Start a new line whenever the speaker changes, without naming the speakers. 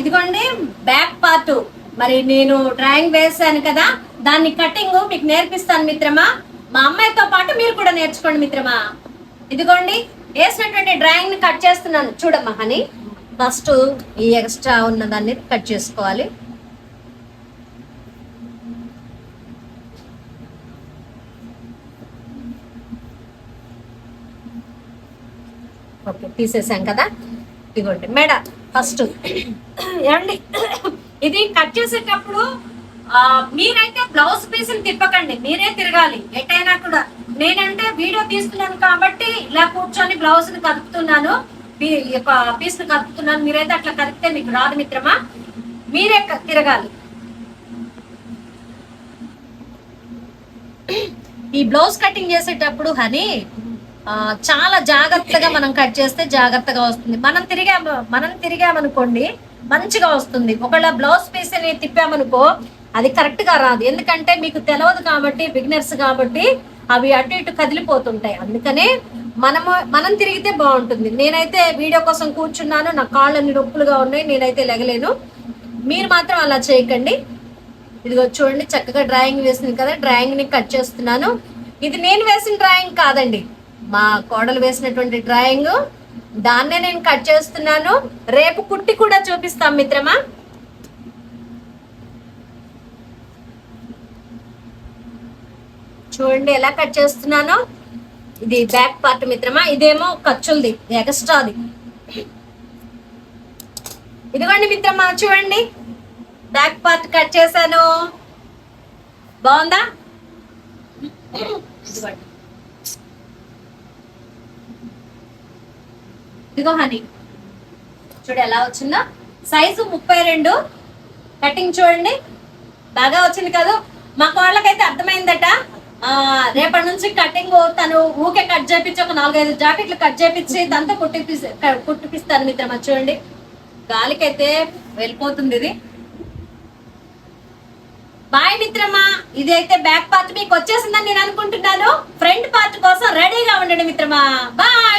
ఇదిగోండి back part మరి నేను డ్రాయింగ్ వేసాను కదా దాన్ని కటింగ్ మీకు నేర్పిస్తాను మిత్రమా? మా అమ్మాయితో పాటు మీరు కూడా నేర్చుకోండి మిత్రమా. ఇదిగోండి వేసినటువంటి డ్రాయింగ్ని కట్ చేస్తున్నాను. చూడమ్మా హని ఫస్ట్ ఈ ఎక్స్ట్రా ఉన్న దాన్ని కట్ చేసుకోవాలి. ఓకే తీసేసాం కదా. ఇదిగోండి మేడ. ఫస్ట్. ఏమండి? ఇది కట్ చేసేటప్పుడు ఆ, మీరైతే బ్లౌజ్ పీస్ తిప్పకండి. మీరే తిరగాలి. ఎటైనా కూడా. నేనంటే వీడియో తీస్తున్నాను కాబట్టి ఇలా కూర్చొని బ్లౌజ్ని కదుపుతున్నాను పీస్ని కదుపుతున్నాను. మీరైతే అట్లా కదిపితే మీకు రాదు మిత్రమా? మీరే తిరగాలి. ఈ బ్లౌజ్ కటింగ్ చేసేటప్పుడు హనీ చాలా జాగ్రత్తగా మనం కట్ చేస్తే జాగ్రత్తగా వస్తుంది. మనం తిరిగాము మనం తిరిగామనుకోండి మంచిగా వస్తుంది. ఒకవేళ బ్లౌజ్ పీస్ని తిప్పామనుకో అది కరెక్ట్గా రాదు. ఎందుకంటే మీకు తెలియదు కాబట్టి బిగినర్స్ కాబట్టి అవి అటు ఇటు కదిలిపోతుంటాయి. అందుకనే మనము మనం తిరిగితే బాగుంటుంది. నేనైతే వీడియో కోసం కూర్చున్నాను. నా కాళ్ళని నొప్పులుగా ఉన్నాయి. నేనైతే లెగలేను. మీరు మాత్రం అలా చేయకండి. ఇదిగో చూడండి చక్కగా డ్రాయింగ్ వేసింది కదా. డ్రాయింగ్ని కట్ చేస్తున్నాను. ఇది నేను వేసిన డ్రాయింగ్ కాదండి. మా కోడలు వేసినటువంటి డ్రాయింగ్. దాన్నే నేను కట్ చేస్తున్నాను. రేపు కుట్టి కూడా చూపిస్తాం మిత్రమా? చూడండి ఎలా కట్ చేస్తున్నానో. ఇది బ్యాక్ పార్ట్ మిత్రమా? ఇదేమో ఖర్చులది ఎక్స్ట్రాది. ఇదిగోండి మిత్రమా చూడండి. బ్యాక్ పార్ట్ కట్ చేశాను. బాగుందా? ఇదిగోండి. ఇదిగో హనీ చూడు ఎలా వచ్చిందో. సైజు ముప్పై రెండు. కటింగ్ చూడండి. బాగా వచ్చింది కదా. మా కోళ్ళకైతే అర్థమైందట. రేపటి నుంచి కటింగ్ తను ఊకే కట్ చేపించి ఒక నాలుగైదు జాకెట్లు కట్ చేపించి దాంతో కుట్టిపి కుట్టిపిస్తాను మిత్రమా చూడండి. గాలికైతే వెళ్ళిపోతుంది ఇది. బాయ్ మిత్రమా ఇది అయితే బ్యాక్ పార్ట్ మీకు వచ్చేసిందని నేను అనుకుంటున్నాను. ఫ్రంట్ పార్ట్ కోసం రెడీగా ఉండండి మిత్రమా. బాయ్